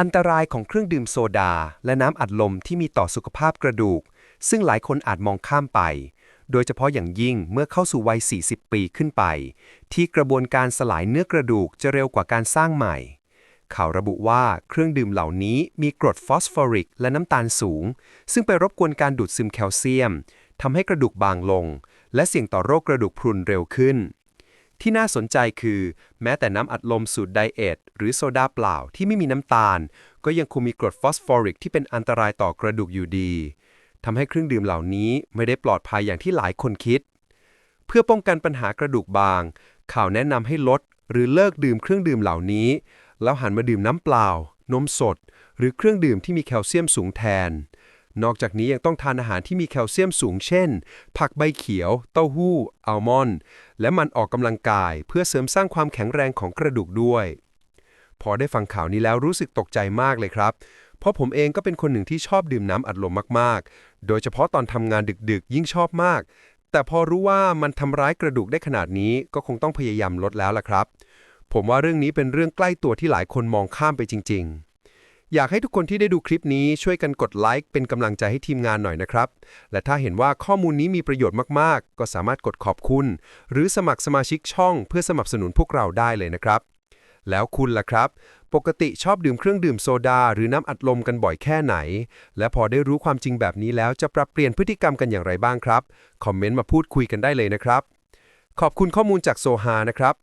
อันตรายของเครื่องดื่มโซดา และน้ำอัดลมที่มีต่อสุขภาพกระดูก ซึ่งหลายคนอาจมองข้ามไป โดยเฉพาะอย่างยิ่งเมื่อเข้าสู่วัย 40 ปีขึ้นไป ที่กระบวนการสลายเนื้อกระดูกจะเร็วกว่าการสร้างใหม่ ข่าวระบุว่าเครื่องดื่มเหล่านี้มีกรดฟอสฟอริก และน้ำตาลสูง ซึ่งไปรบกวนการดูดซึมแคลเซียมทำให้กระดูกบางลง และเสี่ยงต่อโรคกระดูกพรุนเร็วขึ้น ที่น่าสนใจคือ แม้แต่น้ำอัดลมสูตรไดเอทหรือโซดาเปล่าที่ไม่มีน้ำตาล ก็ยังคงมีกรดฟอสฟอริกที่เป็นอันตรายต่อกระดูกอยู่ดีทำให้เครื่องดื่มเหล่านี้ไม่ได้ปลอดภัยอย่างที่หลายคนคิด เพื่อป้องกันปัญหากระดูกบาง ข่าวแนะนำให้ลด หรือเลิกดื่มเครื่องดื่มเหล่านี้ แล้วหันมาดื่มน้ำเปล่า นมสด หรือเครื่องดื่มที่มีแคลเซียมสูงแทน นอกจากนี้ยังต้องทานอาหารที่มีแคลเซียมสูงเช่น ผักใบเขียว เต้าหู้ อัลมอนด์ และมันออกกำลังกาย เพื่อเสริมสร้างความแข็งแรงของกระดูกด้วย พอได้ฟังข่าวนี้แล้วรู้สึกตกใจมากเลยครับ เพราะผมเองก็เป็นคนหนึ่งที่ชอบดื่มน้ำอัดลมมาก ๆ โดยเฉพาะตอนทำงานดึก ๆ ยิ่งชอบมาก แต่พอรู้ว่ามันทำร้ายกระดูกได้ขนาดนี้ก็คงต้องพยายามลดแล้วล่ะครับ ผมว่าเรื่องนี้เป็นเรื่องใกล้ตัวที่หลายคนมองข้ามไปจริง ๆ อยากให้ทุกคนที่ได้ดูคลิปนี้ช่วยกันกดไลค์เป็นกำลังใจให้ทีมงานหน่อยนะครับ และถ้าเห็นว่าข้อมูลนี้มีประโยชน์มากๆ ก็สามารถกดขอบคุณ หรือสมัครสมาชิกช่องเพื่อสนับสนุนพวกเราได้เลยนะครับ แล้วคุณล่ะครับ ปกติชอบดื่มเครื่องดื่มโซดา หรือน้ำอัดลมกันบ่อยแค่ไหน และพอได้รู้ความจริงแบบนี้แล้วจะปรับเปลี่ยนพฤติกรรมกันอย่างไรบ้างครับ คอมเมนต์มาพูดคุยกันได้เลยนะครับ ขอบคุณข้อมูลจากโซฮานะครับ